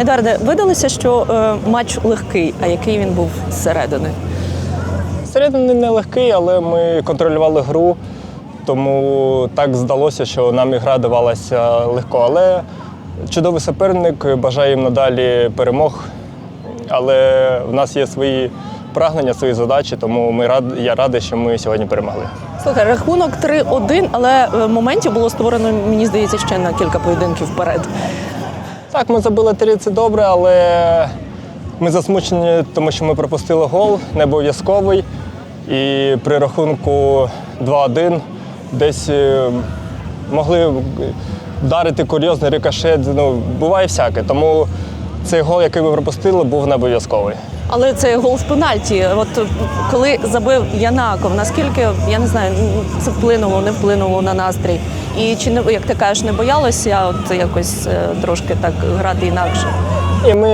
Едуарде, видалося, що е, матч легкий, а який він був зсередини? Середини не легкий, але ми контролювали гру, тому так здалося, що нам ігра давалася легко. Але чудовий суперник, бажаю їм надалі перемог. Але в нас є свої прагнення, свої задачі, тому ми рад, я радий, що ми сьогодні перемогли. Слухай, рахунок 3-1, але е, моментів було створено, мені здається, ще на кілька поєдинків вперед. Так, ми забили три, це добре, але ми засмучені, тому що ми пропустили гол, не обов'язковий. І при рахунку 2-1 десь е, могли вдарити курйозний рикошет. Ну, буває всяке. Тому цей гол, який ми пропустили, був не обов'язковий. Але це гол з пенальті. От коли забив Янаков, наскільки я не знаю, це вплинуло, не вплинуло на настрій. І чи не як ти кажеш, не боялися от якось е, трошки так грати інакше? І ми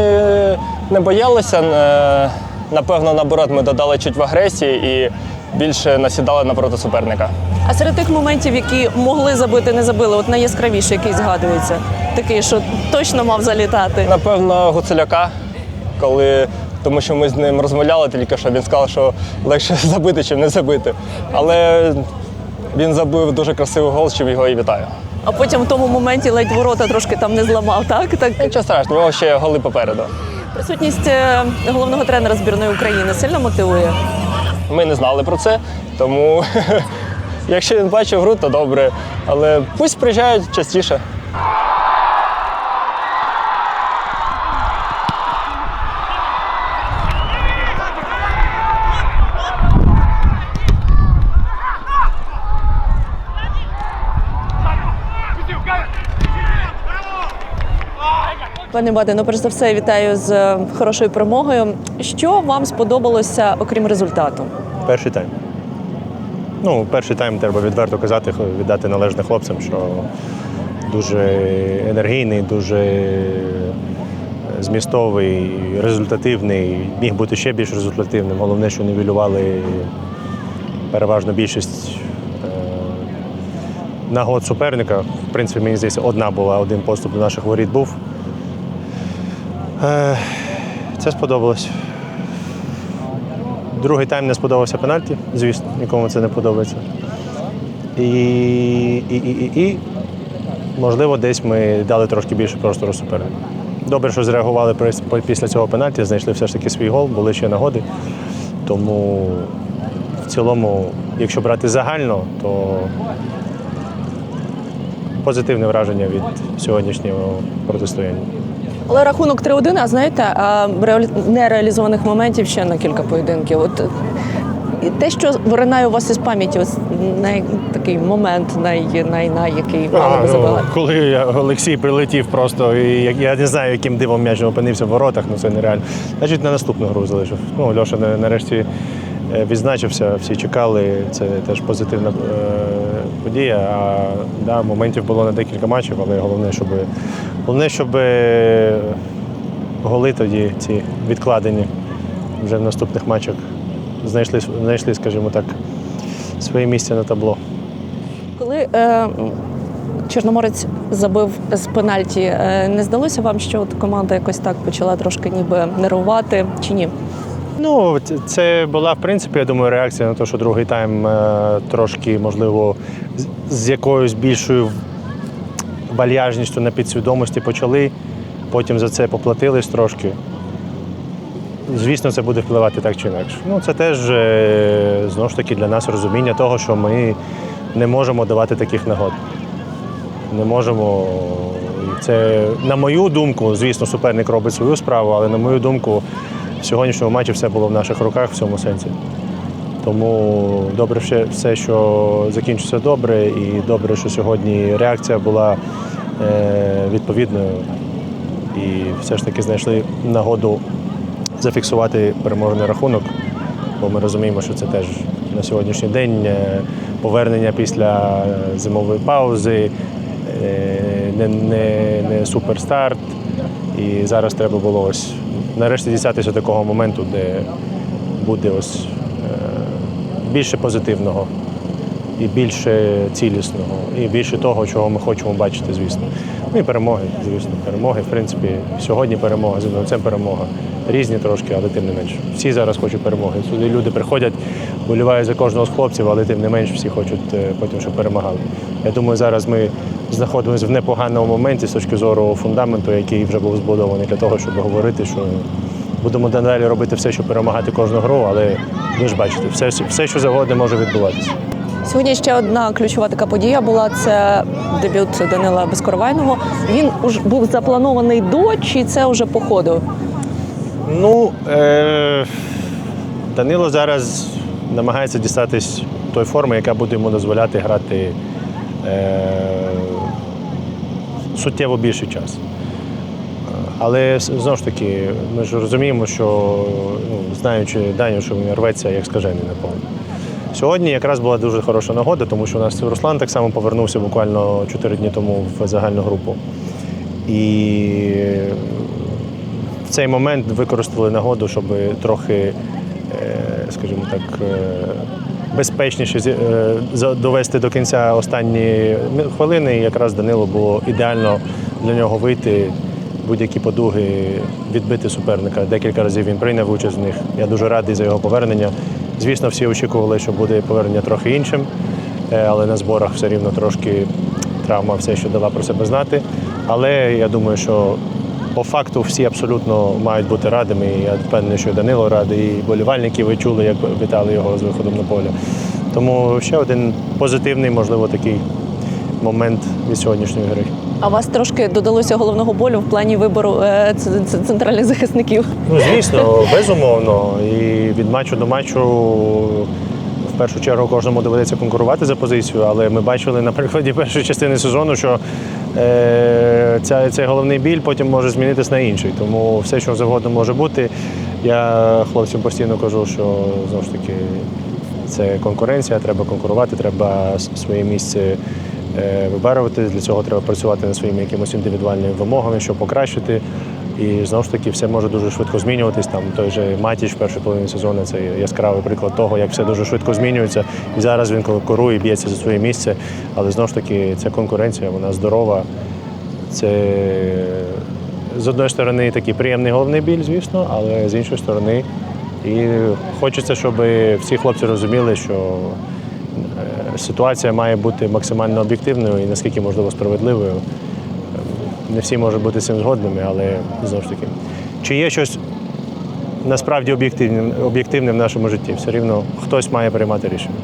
не боялися. е, Напевно, наоборот, ми додали чуть в агресії і більше насідали напроти суперника. А серед тих моментів, які могли забити, не забили, от найяскравіший, який згадується, такий, що точно мав залітати. Напевно, Гуцуляка, коли тому що ми з ним розмовляли тільки що він сказав, що легше забити, чим не забити. Але він забив дуже красивий гол, чим його і вітаю. А потім в тому моменті ледь ворота трошки там не зламав. Так так Нічого страшного, його ще голи попереду. присутність е, головного тренера збірної України сильно мотивує. Ми не знали про це, тому якщо він бачив гру, то добре. Але пусть приїжджають частіше. Пане Баде, ну перш за все вітаю з е, хорошою перемогою. Що вам сподобалося, окрім результату? Перший тайм. Ну, перший тайм треба відверто казати, віддати належне хлопцям, що дуже енергійний, дуже змістовий, результативний. Міг бути ще більш результативним. Головне, що нівелювали переважно більшість е, нагод суперника. В принципі, мені здається, одна була, один поступ до наших воріт був. Е, Це сподобалось. Другий тайм не сподобався пенальті, звісно, нікому це не подобається. І, і, і, і, і можливо, десь ми дали трошки більше простору супернику. Добре, що зреагували після цього пенальті, знайшли все ж таки свій гол, були ще нагоди. Тому в цілому, якщо брати загально, то позитивне враження від сьогоднішнього протистояння. Але рахунок 3-1, а знаєте, а нереалізованих моментів ще на кілька поєдинків. От і те, що виринає у вас із пам'яті, ось най, такий момент, най, най, най, який мало би ну, забили. коли Олексій прилетів просто, і я, я не знаю, яким дивом м'яч опинився в воротах, ну це нереально. Значить, на наступну гру залишив. Ну, Льоша на- нарешті відзначився, всі чекали. Це теж позитивна е, подія. А да, моментів було на декілька матчів, але головне, щоб головне, щоб е, голи тоді ці відкладені вже в наступних матчах знайшли, знайшли, скажімо так, своє місце на табло. Коли е, Чорноморець забив з пенальті, е, не здалося вам, що от команда якось так почала трошки ніби нервувати чи ні? Ну, це- була, в принципі, я думаю, реакція на те, що другий тайм е, трошки, можливо, з- якоюсь більшою вальяжністю на підсвідомості почали, потім за це поплатились трошки. Звісно, це буде впливати так чи інакше. Ну, це теж е, знову ж таки для нас розуміння того, що ми не можемо давати таких нагод. Не можемо. Це, на мою думку, звісно, суперник робить свою справу, але на мою думку, в сьогоднішньому матчі все було в наших руках в цьому сенсі. Тому добре все, що закінчиться добре, і добре, що сьогодні реакція була е, відповідною. І все ж таки знайшли нагоду зафіксувати переможний рахунок, бо ми розуміємо, що це теж на сьогоднішній день е, повернення після е, зимової паузи, не, не, не суперстарт. І зараз треба було ось нарешті дістатися такого моменту, де буде ось е, більше позитивного і більше цілісного, і більше того, чого ми хочемо бачити, звісно. Ну і перемоги, звісно, перемоги. В принципі, сьогодні перемога, це перемога. Різні трошки, але тим не менш. Всі зараз хочуть перемоги. Сюди люди приходять, болівають за кожного з хлопців, але тим не менш всі хочуть е, потім, щоб перемагали. Я думаю, зараз ми знаходимося в непоганому моменті з точки зору фундаменту, який вже був збудований для того, щоб говорити, що будемо далі робити все, щоб перемагати кожну гру, але ви ж бачите, все, все що завгодно може відбуватися. Сьогодні ще одна ключова така подія була це дебют Данила Безкоровайного. Він уж був запланований до чи це вже по ходу? Ну, е- Данило зараз намагається дістатись тої форми, яка буде йому дозволяти грати е- суттєво більший час. Але знову ж таки, ми ж розуміємо, що ну, знаючи Даню, що він рветься як скажений на поле. Сьогодні якраз була дуже хороша нагода, тому що у нас Руслан так само повернувся буквально 4 дні тому в загальну групу. І в цей момент використали нагоду, щоб трохи, е, скажімо так, е, безпечніше е, довести до кінця останні хвилини. І якраз Данило було ідеально для нього вийти. Будь-які подуги відбити суперника. Декілька разів він прийняв участь в них. Я дуже радий за його повернення. Звісно, всі очікували, що буде повернення трохи іншим, е, але на зборах все рівно трошки травма все ще дала про себе знати. Але я думаю, що по факту всі абсолютно мають бути радими. І я впевнений, що Данило радий, і болівальники ви чули, як вітали його з виходом на поле. Тому ще один позитивний, можливо, такий момент від сьогоднішньої гри. А вас трошки додалося головного болю в плані вибору е, центральних захисників? Ну, звісно, безумовно. І від матчу до матчу в першу чергу кожному доведеться конкурувати за позицію, але ми бачили на прикладі першої частини сезону, що е, ця, цей головний біль потім може змінитись на інший. Тому все, що завгодно може бути. Я хлопцям постійно кажу, що знову ж таки це конкуренція, треба конкурувати, треба своє місце е, вибарувати. Для цього треба працювати над своїми якимось індивідуальними вимогами, щоб покращити. І знову ж таки все може дуже швидко змінюватись. Там той же Матіч в першій половині сезону це яскравий приклад того, як все дуже швидко змінюється. І зараз він конкурує, б'ється за своє місце. Але знову ж таки, ця конкуренція, вона здорова. Це з одної сторони такий приємний головний біль, звісно, але з іншої сторони, і хочеться, щоб всі хлопці розуміли, що е, ситуація має бути максимально об'єктивною і наскільки можливо справедливою. Не всі можуть бути цим згодними, але знову ж таки, чи є щось насправді об'єктивне, об'єктивне в нашому житті? Все рівно хтось має приймати рішення.